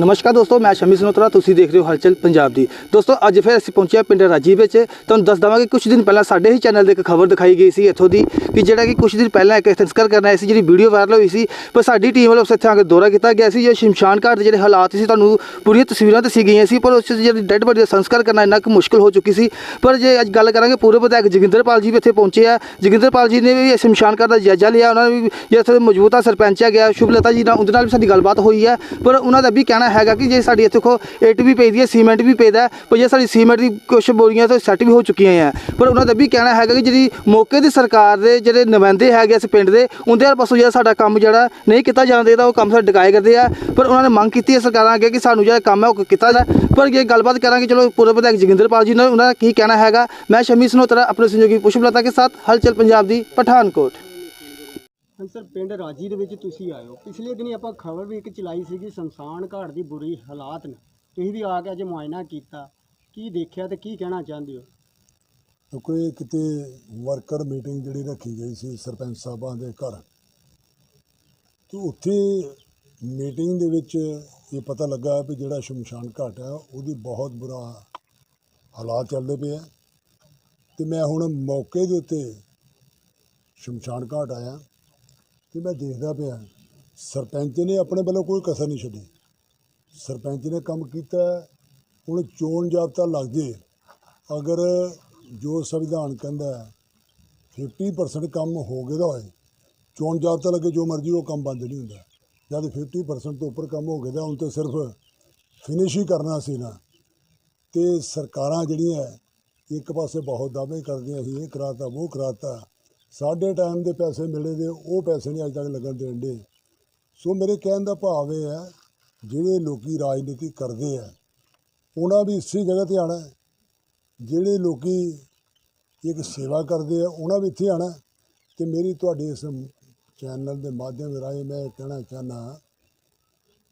ਨਮਸਕਾਰ ਦੋਸਤੋ, ਮੈਂ ਸ਼ਮੀ ਸਨੋਤਰਾ, ਤੁਸੀਂ ਦੇਖ ਰਹੇ ਹੋ ਹਲਚਲ ਪੰਜਾਬ ਦੀ। ਦੋਸਤੋ, ਅੱਜ ਫਿਰ ਅਸੀਂ ਪਹੁੰਚੇ ਪਿੰਡ ਰਾਜੀ ਵਿੱਚ। ਤੁਹਾਨੂੰ ਦੱਸ ਦਵਾਂਗੇ ਕੁਝ ਦਿਨ ਪਹਿਲਾਂ ਸਾਡੇ ਹੀ ਚੈਨਲ ਤੇ ਇੱਕ ਖਬਰ ਦਿਖਾਈ ਗਈ ਸੀ ਇੱਥੋਂ ਦੀ, ਕਿ ਜਿਹੜਾ ਕਿ ਕੁਝ ਦਿਨ ਪਹਿਲਾਂ ਇੱਕ ਸੰਸਕਾਰ ਕਰਨ ਆਏ ਸੀ, ਜਿਹੜੀ ਵੀਡੀਓ ਵਾਇਰਲ ਹੋਈ ਸੀ, ਪਰ ਸਾਡੀ ਟੀਮ ਵੱਲੋਂ ਉਸ ਇੱਥੇ ਆ ਕੇ ਦੌਰਾ ਕੀਤਾ ਗਿਆ ਸੀ। ਜੋ ਸ਼ਮਸ਼ਾਨ ਘਾਟ ਦੇ ਜਿਹੜੇ ਹਾਲਾਤ ਸੀ, ਤੁਹਾਨੂੰ ਪੂਰੀਆਂ ਤਸਵੀਰਾਂ ਦੱਸੀ ਗਈਆਂ ਸੀ, ਪਰ ਉਸ 'ਚ ਜਿਹੜੀ ਡੈੱਡ ਬੋਡੀ ਦਾ ਸੰਸਕਾਰ ਕਰਨਾ ਇੰਨਾ ਕੁ ਮੁਸ਼ਕਲ ਹੋ ਚੁੱਕੀ ਸੀ। ਪਰ ਜੇ ਅੱਜ ਗੱਲ ਕਰਾਂਗੇ ਪੂਰੇ ਵਿਧਾਇਕ ਜੋਗਿੰਦਰਪਾਲ ਜੀ ਵੀ ਇੱਥੇ ਪਹੁੰਚੇ ਆ। ਜੋਗਿੰਦਰਪਾਲ ਜੀ ਨੇ ਵੀ ਸ਼ਮਸ਼ਾਨ ਘਾਟ ਦਾ ਜਾਇਜ਼ਾ ਲਿਆ, ਉਹਨਾਂ ਨੇ ਵੀ ਜੇ ਇੱਥੇ ਮੌਜੂਦਾ ਸਰਪੰਚ ਹੈਗਾ ਗਿਆ, ਸ਼ੁਭਲਤਾ ਜੀ ਨਾਲ, ਉਹਦੇ ਨਾਲ ਵੀ ਸਾਡੀ ਗੱਲਬਾਤ ਹੋਈ ਹੈ ਪਰ ਉਹਨਾਂ ਦਾ ਵੀ ਕਹਿਣਾ ਹੈਗਾ ਕਿ ਜੇ ਸਾਡੀ ਇੱਥੇ ਕੋ ਇੱਟ ਵੀ ਪਈ ਹੈ, ਸੀਮੈਂਟ ਵੀ ਪਈਦਾ ਪਰ ਜੇ ਸਾਡੀ ਸੀਮੈਂਟ ਦੀ ਕੁਝ ਬੋਰੀਆਂ ਤੋਂ ਸੈੱਟ ਵੀ ਹੋ ਚੁੱਕੀਆਂ ਹੈ ਪਰ ਉਹਨਾਂ ਦਾ ਵੀ ਕਹਿਣਾ ਹੈਗਾ ਕਿ ਜਿਹੜੀ ਮੌਕੇ ਦੀ ਸਰਕਾਰ ਦੇ ਜਿਹੜੇ ਨੁਮਾਇੰਦੇ ਹੈਗੇ ਇਸ ਪਿੰਡ ਦੇ, ਉਹਦੇ ਨਾਲ ਪਾਸੋਂ ਜਿਹੜਾ ਸਾਡਾ ਕੰਮ ਜਿਹੜਾ ਨਹੀਂ ਕੀਤਾ ਜਾਣ ਦੇਦਾ, ਉਹ ਕੰਮ ਸਾਡਾ ਡਕਾਏ ਕਰਦੇ ਆ। ਪਰ ਉਹਨਾਂ ਨੇ ਮੰਗ ਕੀਤੀ ਹੈ ਸਰਕਾਰਾਂ ਅੱਗੇ ਕਿ ਸਾਨੂੰ ਜਿਹੜਾ ਕੰਮ ਹੈ ਉਹ ਕੀਤਾ ਜਾ ਪਰ ਜੇ ਗੱਲਬਾਤ ਕਰਾਂਗੇ, ਚਲੋ ਪੂਰੇ ਵਿਧਾਇਕ ਜੋਗਿੰਦਰਪਾਲ ਜੀ ਨਾਲ ਉਹਨਾਂ ਦਾ ਕੀ ਕਹਿਣਾ ਹੈਗਾ, ਮੈਂ ਸ਼ਮੀ ਸਨੋਤਰਾ, ਆਪਣੇ ਸਹਿਯੋਗੀ ਪੁਸ਼ਪਲਤਾ ਕੇ ਸਾਥ, ਹਲਚਲ ਪੰਜਾਬ ਦੀ ਪਠਾਨਕੋਟ। ਹਾਂ ਸਰ, ਪਿੰਡ ਰਾਜੀ ਦੇ ਵਿੱਚ ਤੁਸੀਂ ਆਏ ਹੋ ਪਿਛਲੇ ਦਿਨੀ ਆਪਾਂ ਖਬਰ ਵੀ ਇੱਕ ਚਲਾਈ ਸੀਗੀ, ਸ਼ਮਸ਼ਾਨ ਘਾਟ ਦੀ ਬੁਰੀ ਹਾਲਾਤ ਨੇ। ਤੁਸੀਂ ਵੀ ਆ ਕੇ ਅੱਜ ਮੁਆਇਨਾ ਕੀਤਾ। ਕੀ ਦੇਖਿਆ ਤੇ ਕੀ ਕਹਿਣਾ ਚਾਹੁੰਦੇ ਹੋ? ਦੇਖੋ, ਇਹ ਕਿਤੇ ਵਰਕਰ ਮੀਟਿੰਗ ਜਿਹੜੀ ਰੱਖੀ ਗਈ ਸੀ ਸਰਪੰਚ ਸਾਹਿਬਾਂ ਦੇ ਘਰ। ਤੇ ਉੱਥੇ ਮੀਟਿੰਗ ਦੇ ਵਿੱਚ ਇਹ ਪਤਾ ਲੱਗਾ ਵੀ ਜਿਹੜਾ ਸ਼ਮਸ਼ਾਨ ਘਾਟ ਹੈ, ਉਹਦੀ ਬਹੁਤ ਬੁਰਾ ਹਾਲਾਤ ਚੱਲਦੇ ਪਏ ਆ। ਤੇ ਮੈਂ ਹੁਣ ਮੌਕੇ ਦੇ ਉੱਤੇ ਸ਼ਮਸ਼ਾਨ ਘਾਟ ਆਇਆ। ਤੇ ਮੈਂ ਦੇਖਦਾ ਪਿਆ ਸਰਪੰਚ ਨੇ ਆਪਣੇ ਵੱਲੋਂ ਕੋਈ ਕਸਰ ਨਹੀਂ ਛੱਡੀ। ਸਰਪੰਚ ਨੇ ਕੰਮ ਕੀਤਾ ਹੁਣ ਚੋਣ ਜਾਬਤਾ ਲੱਗ ਜੇ। ਅਗਰ ਜੋ ਸੰਵਿਧਾਨ ਕਹਿੰਦਾ ਹੈ, 50% ਕੰਮ ਹੋ ਗਿਆ ਦਾ ਹੋਏ। ਚੋਣ ਜਾਬਤਾ ਲੱਗੇ ਜੋ ਮਰਜ਼ੀ ਉਹ ਕੰਮ ਬੰਦ ਨਹੀਂ ਹੁੰਦਾ। ਜਦ 50% ਤੋਂ ਉੱਪਰ ਕੰਮ ਹੋ ਗਿਆ ਤਾਂ ਹੁਣ ਤੇ ਸਿਰਫ ਫਿਨਿਸ਼ ਹੀ ਕਰਨਾ ਸੀ ਨਾ। ਤੇ ਸਰਕਾਰਾਂ ਜਿਹੜੀਆਂ ਇੱਕ ਪਾਸੇ ਬਹੁਤ ਦਾਅਵੇ ਕਰਦੀਆਂ ਸੀ ਇਹ ਕਰਾਤਾ ਉਹ ਕਰਾਤਾ। ਸਾਡੇ ਟਾਈਮ ਦੇ ਪੈਸੇ ਮਿਲੇ ਦੇ ਉਹ ਪੈਸੇ ਨਹੀਂ ਅੱਜ ਤੱਕ ਲੱਗਣ ਦੇਣ ਦੇ। ਸੋ ਮੇਰੇ ਕਹਿਣ ਦਾ ਭਾਵ ਇਹ ਹੈ, ਜਿਹੜੇ ਲੋਕੀ ਰਾਜਨੀਤੀ ਕਰਦੇ ਆ, ਉਹਨਾਂ ਵੀ ਇਸੇ ਜਗ੍ਹਾ ਤੇ ਆਣਾ ਜਿਹੜੇ ਲੋਕੀ ਇੱਕ ਸੇਵਾ ਕਰਦੇ ਆ, ਉਹਨਾਂ ਵੀ ਇੱਥੇ ਆਣਾ ਤੇ ਮੇਰੀ ਤੁਹਾਡੇ ਇਸ ਚੈਨਲ ਦੇ ਮਾਧਿਅਮ ਰਾਹੀਂ ਮੈਂ ਇਹ ਕਹਿਣਾ ਚਾਹਨਾ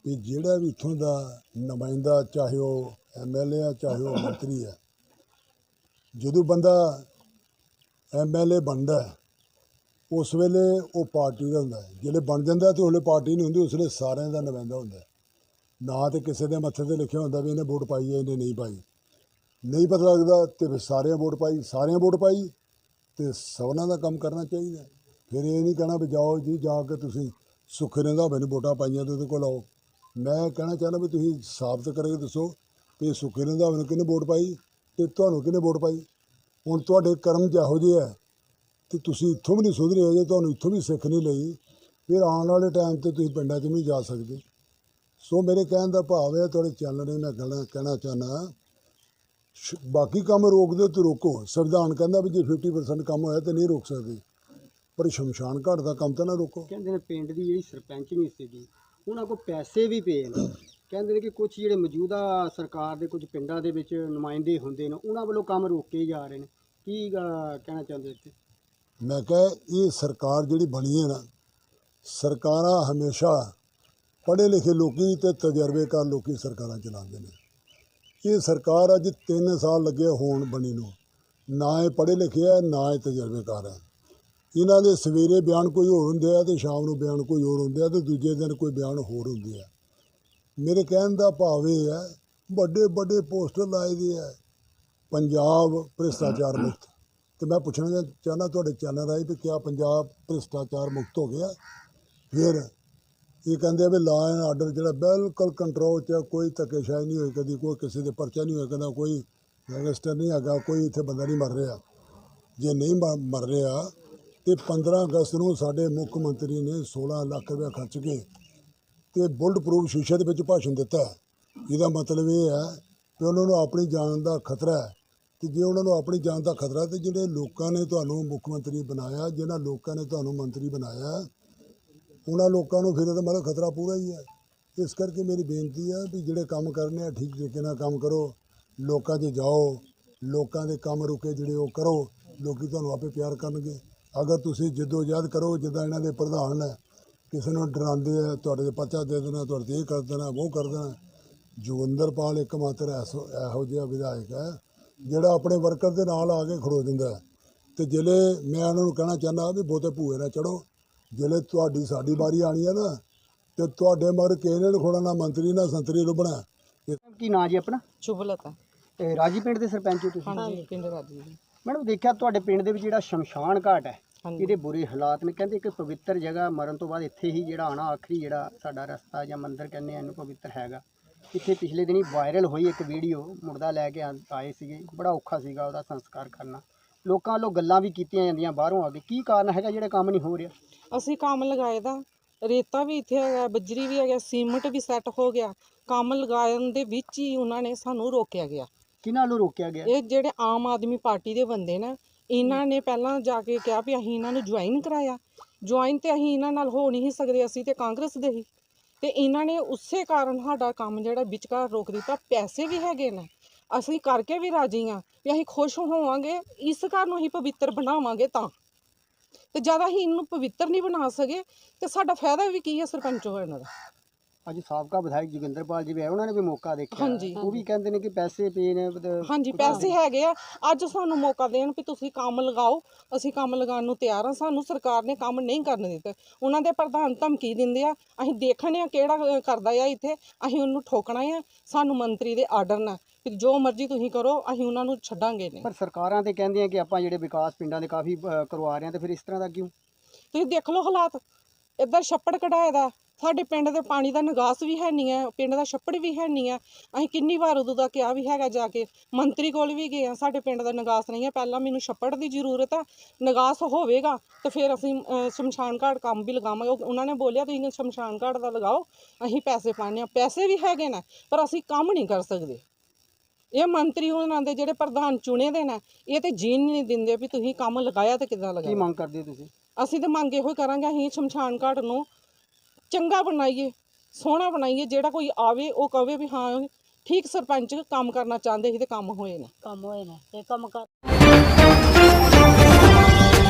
ਵੀ ਜਿਹੜਾ ਵੀ ਇੱਥੋਂ ਦਾ ਨੁਮਾਇੰਦਾ, ਚਾਹੇ ਉਹ ਐਮਐਲਏ ਆ, ਚਾਹੇ ਉਹ ਮੰਤਰੀ ਆ, ਜਦੋਂ ਬੰਦਾ ਐਮਐਲਏ ਬਣਦਾ ਉਸ ਵੇਲੇ ਉਹ ਪਾਰਟੀ ਦਾ ਹੁੰਦਾ ਹੈ। ਜਿਹੜੇ ਬਣ ਜਾਂਦਾ ਤੇ ਉਹਲੇ ਪਾਰਟੀ ਨਹੀਂ ਹੁੰਦੀ, ਉਸ ਵੇਲੇ ਸਾਰਿਆਂ ਦਾ ਨੁਮਾਇੰਦਾ ਹੁੰਦਾ ਨਾ ਤੇ ਕਿਸੇ ਦੇ ਮੱਥੇ ਤੇ ਲਿਖਿਆ ਹੁੰਦਾ ਵੀ ਇਹਨੇ ਵੋਟ ਪਾਈ ਹੈ, ਇਹਨੇ ਨਹੀਂ ਪਾਈ। ਨਹੀਂ ਪਤਾ ਲੱਗਦਾ ਤੇ ਫਿਰ ਸਾਰਿਆਂ ਵੋਟ ਪਾਈ, ਸਾਰਿਆਂ ਵੋਟ ਪਾਈ ਤੇ ਸਭਨਾਂ ਦਾ ਕੰਮ ਕਰਨਾ ਚਾਹੀਦਾ ਫਿਰ ਇਹ ਨਹੀਂ ਕਹਿਣਾ ਵੀ ਜਾਓ ਜੀ, ਜਾ ਕੇ ਤੁਸੀਂ ਸੁੱਖ ਰਹਿੰਦਾ ਹੋਵੇ ਵੋਟਾਂ ਪਾਈਆਂ ਤੇ ਉਹਦੇ ਕੋਲ ਆਓ। ਮੈਂ ਕਹਿਣਾ ਚਾਹੁੰਦਾ ਵੀ ਤੁਸੀਂ ਸਾਬਤ ਕਰਕੇ ਦੱਸੋ ਵੀ ਸੁੱਖੇ ਰਹਿੰਦਾ ਹੋਵੇ ਕਿਹਨੇ ਵੋਟ ਪਾਈ ਤੇ ਤੁਹਾਨੂੰ ਕਿਹਨੇ ਵੋਟ ਪਾਈ? ਹੁਣ ਤੁਹਾਡੇ ਕਰਮ ਜਿਹੋ ਜਿਹੇ ਹੈ। ਤੇ ਤੁਸੀਂ ਇੱਥੋਂ ਵੀ ਨਹੀਂ ਸੁਧਰੇ ਜੇ, ਤੁਹਾਨੂੰ ਇੱਥੋਂ ਵੀ ਸਿੱਖ ਨਹੀਂ ਲਈ, ਫਿਰ ਆਉਣ ਵਾਲੇ ਟਾਈਮ ਤੇ ਤੁਸੀਂ ਪਿੰਡਾਂ 'ਚ ਵੀ ਨਹੀਂ ਜਾ ਸਕਦੇ। ਸੋ ਮੇਰੇ ਕਹਿਣ ਦਾ ਭਾਵ ਹੈ ਤੁਹਾਡੇ ਚੈਨਲ ਨੇ ਮੈਂ ਗੱਲਾਂ ਕਹਿਣਾ ਚਾਹੁੰਦਾ ਸ਼- ਬਾਕੀ ਕੰਮ ਰੋਕ ਦਿਓ ਤੇ ਰੋਕੋ। ਸੰਵਿਧਾਨ ਕਹਿੰਦਾ ਵੀ ਜੇ 50% ਕੰਮ ਹੋਇਆ ਤੇ ਨਹੀਂ ਰੋਕ ਸਕਦੇ। ਪਰ ਸ਼ਮਸ਼ਾਨ ਘਾਟ ਦਾ ਕੰਮ ਤਾਂ ਨਾ ਰੋਕੋ। ਕਹਿੰਦੇ ਨੇ ਪਿੰਡ ਦੀ ਜਿਹੜੀ ਸਰਪੰਚ ਨਹੀਂ ਸੀਗੀ, ਉਹਨਾਂ ਕੋਲ ਪੈਸੇ ਵੀ ਪਏ ਨੇ। ਕਹਿੰਦੇ ਨੇ ਕਿ ਕੁਝ ਜਿਹੜੇ ਮੌਜੂਦਾ ਸਰਕਾਰ ਦੇ ਕੁਝ ਪਿੰਡਾਂ ਦੇ ਵਿੱਚ ਨੁਮਾਇੰਦੇ ਹੁੰਦੇ ਨੇ, ਉਹਨਾਂ ਵੱਲੋਂ ਕੰਮ ਰੋਕੇ ਜਾ ਰਹੇ ਨੇ। ਕੀ ਕਹਿਣਾ ਚਾਹੁੰਦੇ ਇੱਥੇ ਮੈਂ ਕਹਾਂ, ਇਹ ਸਰਕਾਰ ਜਿਹੜੀ ਬਣੀ ਹੈ ਨਾ, ਸਰਕਾਰਾਂ ਹਮੇਸ਼ਾ ਪੜ੍ਹੇ ਲਿਖੇ ਲੋਕੀ ਤੇ ਤਜਰਬੇਕਾਰ ਲੋਕੀ ਸਰਕਾਰਾਂ ਚਲਾਉਂਦੇ ਨੇ। ਇਹ ਸਰਕਾਰ ਅੱਜ 3 ਸਾਲ ਲੱਗੇ ਹੋਣ ਬਣੀ ਨੂੰ। ਨਾ ਇਹ ਪੜ੍ਹੇ ਲਿਖੇ ਆ ਨਾ ਇਹ ਤਜਰਬੇਕਾਰ ਹੈ। ਇਹਨਾਂ ਦੇ ਸਵੇਰੇ ਬਿਆਨ ਕੋਈ ਹੋਰ ਹੁੰਦੇ ਆ ਤੇ ਸ਼ਾਮ ਨੂੰ ਬਿਆਨ ਕੋਈ ਹੋਰ ਹੁੰਦੇ ਆ ਤੇ ਦੂਜੇ ਦਿਨ ਕੋਈ ਬਿਆਨ ਹੋਰ ਹੁੰਦੇ ਆ ਮੇਰੇ ਕਹਿਣ ਦਾ ਭਾਵ ਇਹ ਹੈ ਵੱਡੇ ਵੱਡੇ ਪੋਸਟਰ ਲਾਏ ਦੇ ਆ ਪੰਜਾਬ ਭ੍ਰਿਸ਼ਟਾਚਾਰ ਮੁਕਤ। ਤੇ ਮੈਂ ਪੁੱਛਣਾ ਚਾਹੁੰਦਾ ਤੁਹਾਡੇ ਚੈਨਲ ਰਾਹੀਂ ਵੀ ਕਿਆ ਪੰਜਾਬ ਭ੍ਰਿਸ਼ਟਾਚਾਰ ਮੁਕਤ ਹੋ ਗਿਆ? ਫਿਰ ਇਹ ਕਹਿੰਦੇ ਆ ਵੀ ਲਾ ਐਂਡ ਆਰਡਰ ਜਿਹੜਾ ਬਿਲਕੁਲ ਕੰਟਰੋਲ 'ਚ ਕੋਈ ਧੱਕੇਸ਼ਾਹੀ ਨਹੀਂ ਹੋਈ ਕਦੀ, ਕੋਈ ਕਿਸੇ ਦੇ ਪਰਚਾ ਨਹੀਂ ਹੋਇਆ ਕਦਾ ਕੋਈ ਗੈਂਗਸਟਰ ਨਹੀਂ ਹੈਗਾ, ਕੋਈ ਇੱਥੇ ਬੰਦਾ ਨਹੀਂ ਮਰ ਰਿਹਾ। ਜੇ ਨਹੀਂ ਮ- ਮਰ ਰਿਹਾ, ਤੇ 15 ਅਗਸਤ ਨੂੰ ਸਾਡੇ ਮੁੱਖ ਮੰਤਰੀ ਨੇ 16 ਲੱਖ ਰੁਪਏ ਖਰਚ ਕੇ ਤੇ ਬੁਲਟ ਪ੍ਰੂਫ ਸ਼ੀਸ਼ੇ ਦੇ ਵਿੱਚ ਭਾਸ਼ਣ ਦਿੱਤਾ। ਇਹਦਾ ਮਤਲਬ ਇਹ ਹੈ ਕਿ ਉਹਨਾਂ ਨੂੰ ਆਪਣੀ ਜਾਨ ਦਾ ਖਤਰਾ ਹੈ। ਤੇ ਜੇ ਉਹਨਾਂ ਨੂੰ ਆਪਣੀ ਜਾਨ ਦਾ ਖਤਰਾ ਹੈ ਤੇ ਜਿਹੜੇ ਲੋਕਾਂ ਨੇ ਤੁਹਾਨੂੰ ਮੁੱਖ ਮੰਤਰੀ ਬਣਾਇਆ, ਜਿਹਨਾਂ ਲੋਕਾਂ ਨੇ ਤੁਹਾਨੂੰ ਮੰਤਰੀ ਬਣਾਇਆ, ਉਹਨਾਂ ਲੋਕਾਂ ਨੂੰ ਫਿਰ ਇਹਦਾ ਮਤਲਬ ਖਤਰਾ ਪੂਰਾ ਹੀ ਹੈ। ਇਸ ਕਰਕੇ ਮੇਰੀ ਬੇਨਤੀ ਹੈ ਵੀ ਜਿਹੜੇ ਕੰਮ ਕਰਨੇ ਆ, ਠੀਕ ਤਰੀਕੇ ਨਾਲ ਕੰਮ ਕਰੋ, ਲੋਕਾਂ 'ਚ ਜਾਓ, ਲੋਕਾਂ ਦੇ ਕੰਮ ਰੁਕੇ ਜਿਹੜੇ ਉਹ ਕਰੋ, ਲੋਕੀ ਤੁਹਾਨੂੰ ਆਪੇ ਪਿਆਰ ਕਰਨਗੇ। ਅਗਰ ਤੁਸੀਂ ਜਿੱਦੋ ਜਹਿਦ ਕਰੋ, ਜਿੱਦਾਂ ਇਹਨਾਂ ਦੇ ਪ੍ਰਧਾਨ ਨੇ ਕਿਸੇ ਨੂੰ ਡਰਾਉਂਦੇ ਆ, ਤੁਹਾਡੇ ਤੇ ਪਰਚਾ ਦੇ ਦੇਣਾ, ਤੁਹਾਡੇ ਤੇ ਇਹ ਕਰ ਦੇਣਾ, ਉਹ ਕਰ ਦੇਣਾ ਜੋਗਿੰਦਰ ਪਾਲ ਇੱਕ ਮਾਤਰ ਐਸੋ, ਇਹੋ ਜਿਹਾ ਵਿਧਾਇਕ ਹੈ ਜਿਹੜਾ ਆਪਣੇ ਵਰਕਰ ਦੇ ਨਾਲ ਆ ਕੇ ਖੜੋ ਹੈ। ਤੇ ਜ਼ਿਲ੍ਹੇ ਮੈਂ ਉਹਨਾਂ ਨੂੰ ਕਹਿਣਾ ਚਾਹੁੰਦਾ ਵੀ ਬਹੁਤੇ ਭੂਏ ਨਾ ਚੜੋ। ਜ਼ਿਲ੍ਹੇ ਤੁਹਾਡੀ ਸਾਡੀ ਵਾਰੀ ਆਣੀ ਹੈ ਨਾ ਤੇ ਤੁਹਾਡੇ ਮਗਰ ਕਿਸੇ ਨੇ ਨੀ ਖੋਣਾ ਨਾ ਮੰਤਰੀ ਨਾ ਸੰਤਰੀ ਲੱਭਣਾ ਕੀ ਨਾਂ ਜੀ ਆਪਣਾ? ਸ਼ੁਭਲਤਾ। ਤੇ ਰਾਜੀ ਪਿੰਡ ਦੇ ਸਰਪੰਚ ਹੋ ਤੁਸੀਂ? ਹਾਂਜੀ ਪਿੰਡ ਰਾਜੀ ਜੀ। ਮੈਡਮ ਦੇਖਿਆ ਤੁਹਾਡੇ ਪਿੰਡ ਦੇ ਵਿੱਚ ਜਿਹੜਾ ਸ਼ਮਸ਼ਾਨ ਘਾਟ ਹੈ ਇਹਦੇ ਬੁਰੇ ਹਾਲਾਤ ਨੇ। ਕਹਿੰਦੇ ਕਿ ਪਵਿੱਤਰ ਜਗ੍ਹਾ ਮਰਨ ਤੋਂ ਬਾਅਦ ਇੱਥੇ ਹੀ ਜਿਹੜਾ ਆਣਾ ਆਖਰੀ ਜਿਹੜਾ ਸਾਡਾ ਰਸਤਾ ਜਾਂ ਮੰਦਿਰ ਕਹਿੰਦੇ ਇਹਨੂੰ ਪਵਿੱਤਰ ਹੈਗਾ। ਇੱਥੇ ਪਿਛਲੇ ਦਿਨੀ ਵਾਇਰਲ ਹੋਈ ਇੱਕ ਵੀਡੀਓ ਮੁਰਦਾ ਲੈ ਕੇ ਆਏ ਸੀਗੇ ਬੜਾ ਔਖਾ ਸੀਗਾ ਉਹਦਾ ਸੰਸਕਾਰ ਕਰਨਾ। ਲੋਕਾਂ ਵੱਲੋਂ ਗੱਲਾਂ ਵੀ ਕੀਤੀਆਂ ਜਾਂਦੀਆਂ ਬਾਹਰੋਂ ਆ ਕੇ ਕੀ ਕਾਰਨ ਹੈਗਾ ਜਿਹੜਾ ਕੰਮ ਨਹੀਂ ਹੋ ਰਿਹਾ? ਅਸੀਂ ਕੰਮ ਲਗਾਏ ਦਾ ਰੇਤਾ ਵੀ ਇੱਥੇ ਹੈਗਾ ਬੱਜਰੀ ਵੀ ਹੈਗਾ ਸੀਮਟ ਵੀ ਸੈੱਟ ਹੋ ਗਿਆ ਕੰਮ ਲਗਾਉਣ ਦੇ ਵਿੱਚ ਹੀ ਉਹਨਾਂ ਨੇ ਸਾਨੂੰ ਰੋਕਿਆ ਗਿਆ। ਕਿਹਨਾਂ ਵੱਲੋਂ ਰੋਕਿਆ ਗਿਆ? ਇਹ ਜਿਹੜੇ ਆਮ ਆਦਮੀ ਪਾਰਟੀ ਦੇ ਬੰਦੇ ਨੇ ਇਹਨਾਂ ਨੇ ਪਹਿਲਾਂ ਜਾ ਕੇ ਕਿਹਾ ਵੀ ਅਸੀਂ ਇਹਨਾਂ ਨੂੰ ਜੁਆਇਨ ਕਰਾਇਆ। ਜੁਆਇਨ ਤੇ ਅਸੀਂ ਇਹਨਾਂ ਨਾਲ ਹੋ ਨਹੀਂ ਸਕਦੇ ਅਸੀਂ ਤੇ ਕਾਂਗਰਸ ਦੇ ਹੀ। ਤੇ ਇਹਨਾਂ ਨੇ ਉਸੇ ਕਾਰਨ ਸਾਡਾ ਕੰਮ ਜਿਹੜਾ ਵਿਚਕਾਰ ਰੋਕ ਦਿੱਤਾ। ਪੈਸੇ ਵੀ ਹੈਗੇ ਨੇ। ਅਸੀਂ ਕਰਕੇ ਵੀ ਰਾਜੀ ਆ ਵੀ ਅਸੀਂ ਖੁਸ਼ ਹੋਵਾਂਗੇ। ਇਸ ਘਰ ਨੂੰ ਅਸੀਂ ਪਵਿੱਤਰ ਬਣਾਵਾਂਗੇ ਤਾਂ। ਤੇ ਜਦ ਅਸੀਂ ਇਹਨੂੰ ਪਵਿੱਤਰ ਨਹੀਂ ਬਣਾ ਸਕੇ। ਤੇ ਸਾਡਾ ਫਾਇਦਾ ਵੀ ਕੀ ਹੈ ਸਰਪੰਚ ਹੋਣ ਦਾ ਅੱਜ ਸਾਬਕਾ ਵਿਧਾਇਕ ਜੋਗਿੰਦਰਪਾਲ ਜੀ ਵੀ ਆਏ ਉਹਨਾਂ ਨੇ ਵੀ ਮੌਕਾ ਦੇਖਿਆ। ਹਾਂਜੀ। ਉਹ ਵੀ ਕਹਿੰਦੇ ਨੇ ਕਿ ਪੈਸੇ ਪਏ ਨੇ ਹਾਂਜੀ ਪੈਸੇ ਹੈਗੇ ਆ। ਅੱਜ ਸਾਨੂੰ ਮੌਕਾ ਦੇਣ ਵੀ ਤੁਸੀਂ ਕੰਮ ਲਗਾਓ। ਅਸੀਂ ਕੰਮ ਲਗਾਉਣ ਨੂੰ ਤਿਆਰ ਹਾਂ ਸਾਨੂੰ ਸਰਕਾਰ ਨੇ ਕੰਮ ਨਹੀਂ ਕਰਨ ਦਿੱਤੇ। ਉਹਨਾਂ ਦੇ ਪ੍ਰਧਾਨ ਧਮਕੀ ਦਿੰਦੇ ਆ ਅਸੀਂ ਦੇਖਣੇ ਆ ਕਿਹੜਾ ਅਹ, ਕਰਦਾ ਆ ਇੱਥੇ। ਅਸੀਂ ਉਹਨੂੰ ਠੋਕਣਾ ਆ। ਸਾਨੂੰ ਮੰਤਰੀ ਦੇ ਆਰਡਰ ਨਾਲ। ਕਿ ਜੋ ਮਰਜ਼ੀ ਤੁਸੀਂ ਕਰੋ ਅਸੀਂ ਉਹਨਾਂ ਨੂੰ ਛੱਡਾਂਗੇ ਨਹੀਂ। ਪਰ ਸਰਕਾਰਾਂ ਤੇ ਕਹਿੰਦੀਆਂ ਕਿ ਆਪਾਂ ਜਿਹੜੇ ਵਿਕਾਸ ਪਿੰਡਾਂ ਦੇ ਕਾਫੀ ਕਰਵਾ ਰਹੇ ਹਾਂ ਤੇ ਫਿਰ ਇਸ ਤਰ੍ਹਾਂ ਦਾ ਕਿਉਂ? ਤੁਸੀਂ ਦੇਖ ਲਓ ਹਾਲਾਤ। ਇੱਧਰ ਛੱਪੜ ਕਢਾਏ ਦਾ। ਸਾਡੇ ਪਿੰਡ ਦੇ ਪਾਣੀ ਦਾ ਨਿਗਾਸ ਵੀ ਹੈ ਨਹੀਂ ਹੈ, ਪਿੰਡ ਦਾ ਛੱਪੜ ਵੀ ਹੈ ਨਹੀਂ ਹੈ। ਅਸੀਂ ਕਿੰਨੀ ਵਾਰ ਉਦੋਂ ਦਾ ਕਿਹਾ ਵੀ ਹੈਗਾ ਜਾ ਕੇ, ਮੰਤਰੀ ਕੋਲ ਵੀ ਗਏ ਆ ਸਾਡੇ ਪਿੰਡ ਦਾ ਨਿਗਾਸ ਨਹੀਂ ਹੈ। ਪਹਿਲਾਂ ਮੈਨੂੰ ਛੱਪੜ ਦੀ ਜ਼ਰੂਰਤ ਆ, ਨਿਗਾਸ ਹੋਵੇਗਾ ਤਾਂ ਫਿਰ ਅਸੀਂ ਸ਼ਮਸ਼ਾਨ ਘਾਟ ਕੰਮ ਵੀ ਲਗਾਵਾਂਗੇ। ਉਹ- ਉਹਨਾਂ ਨੇ ਬੋਲਿਆ, ਤੁਸੀਂ ਸ਼ਮਸ਼ਾਨ ਘਾਟ ਦਾ ਲਗਾਓ, ਅਸੀਂ ਪੈਸੇ ਪਾਣੇ ਆ ਪੈਸੇ ਵੀ ਹੈਗੇ ਨੇ, ਪਰ ਅਸੀਂ ਕੰਮ ਨਹੀਂ ਕਰ ਸਕਦੇ। ਇਹ ਮੰਤਰੀ ਉਹਨਾਂ ਦੇ ਜਿਹੜੇ ਪ੍ਰਧਾਨ ਚੁਣੇ ਦੇ ਨੇ, ਇਹ ਤੇ ਜੀਣ ਨਹੀਂ ਦਿੰਦੇ ਵੀ ਤੁਸੀਂ ਕੰਮ ਲਗਾਇਆ ਤੇ ਕਿੱਦਾਂ ਕੀ ਮੰਗ ਕਰਦੇ ਤੁਸੀਂ? ਅਸੀਂ ਤਾਂ ਮੰਗ ਇਹੋ ਹੀ ਕਰਾਂਗੇ, ਅਸੀਂ ਸ਼ਮਸ਼ਾਨ ਘਾਟ ਨੂੰ ਚੰਗਾ ਬਣਾਈਏ, ਸੋਹਣਾ ਬਣਾਈਏ, ਜਿਹੜਾ ਕੋਈ ਆਵੇ, ਉਹ ਕਵੇ ਵੀ ਹਾਂ, ਠੀਕ ਸਰਪੰਚ ਕੰਮ ਕਰਨਾ ਚਾਹੁੰਦੇ ਸੀ ਤੇ ਕੰਮ ਹੋਏ ਨੇ। ਕੰਮ ਹੋਏ ਨੇ ਤੇ ਕੰਮ ਕਰ